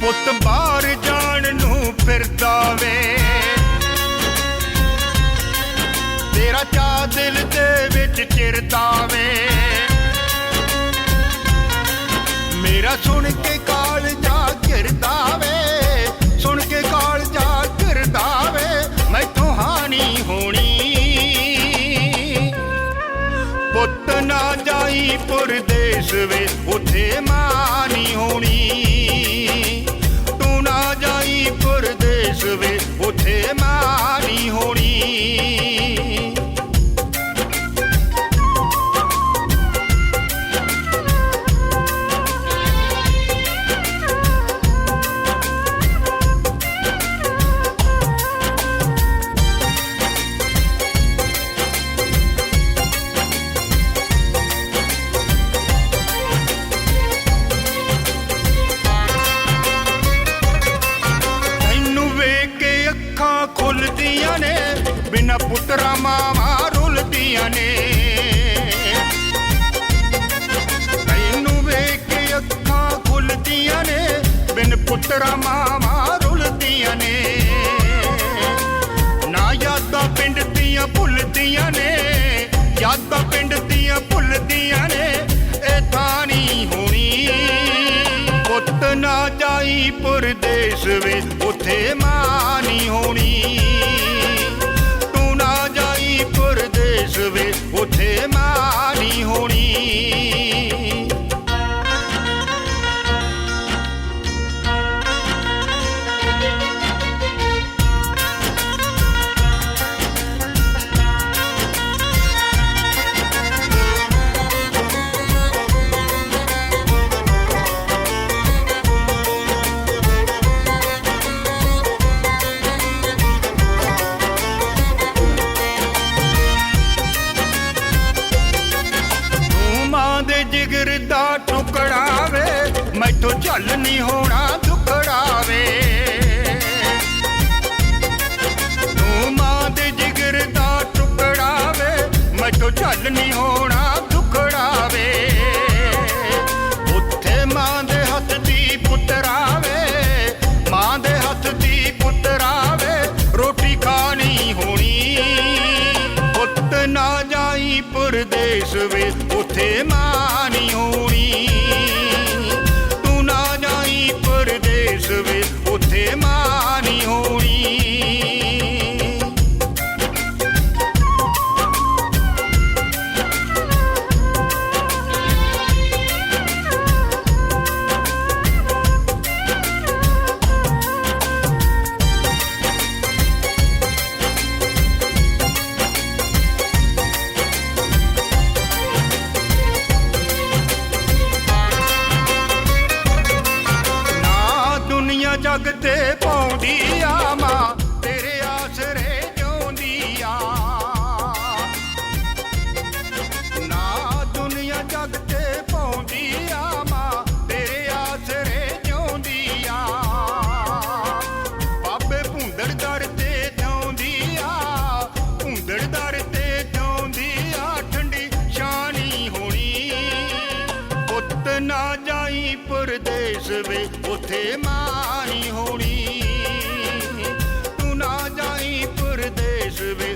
ਪੁੱਤ ਬਾਹਰ ਜਾਣ ਨੂੰ ਫਿਰਦਾ ਵੇ। ਤੇਰਾ ਚਾਹ ਦਿਲ ਦੇ ਵਿੱਚ ਚਿਰਦਾ ਵੇ। ਮੇਰਾ ਸੁਣ ਕੇ ਕਾਲ ਜਾ ਘਿਰਦਾ ਵੇ। ਸੁਣ ਕੇ ਕਾਲ ਜਾ ਘਿਰਦਾ ਵੇ। ਮੈਥੋਂ ਹਾਨੀ ਹੋਣੀ। ਪੁੱਤ ਨਾ ਜਾਈ ਪਰਦੇਸ ਵੇ, ਉਥੇ ਮਾਂ ਨਹੀਂ ਹੋਣੀ। ਪਰਦੇਸ ਵੇ ਉਥੇ ਮਾਂ ਹੋਣੀ। ਪੁੱਤ ਨਾ ਜਾਈ ਪਰਦੇਸ ਵੇ ਉਥੇ ਮਾਂ ਨਹੀਂ ਹੋਣੀ। ਟੁਕੜਾ ਵੇ ਮੈਥੋਂ ਝੱਲ ਨਹੀਂ ਹੋਣਾ ਦੁਖੜਾਵੇ। ਤੂੰ ਮਾਂ ਦੇ ਜਿਗਰ ਦਾ ਟੁਕੜਾ ਵੇ ਮੈਥੋਂ ਝੱਲ ਨਹੀਂ ਹੋਣਾ ਦੁਖੜਾ ਵੇ ਉੱਥੇ ਮਾਂ ਦੇ ਹੱਥ ਦੀ ਪੁੱਤਰਾ ਵੇ ਮਾਂ ਦੇ ਹੱਥ ਦੀ ਪੁੱਤਰਾ ਵੇ ਰੋਟੀ ਖਾਣੀ ਹੋਣੀ। ਪੁੱਤ ਨਾ ਜਾਈ ਪਰਦੇਸ ਵੇ ਉਥੇ ਮਾਂ ਨਹੀਂ ਹੋਣੀ। ਪਰਦੇਸ ਵੇ ਮਾਂ ਜਗ ਤੇ ਨਾ ਜਾਈ ਪਰਦੇਸ ਵੇ ਉਥੇ ਮਾਂ ਹੋਣੀ। ਤੂੰ ਨਾ ਜਾਈ ਪਰਦੇਸ ਵੇ ਉਥੇ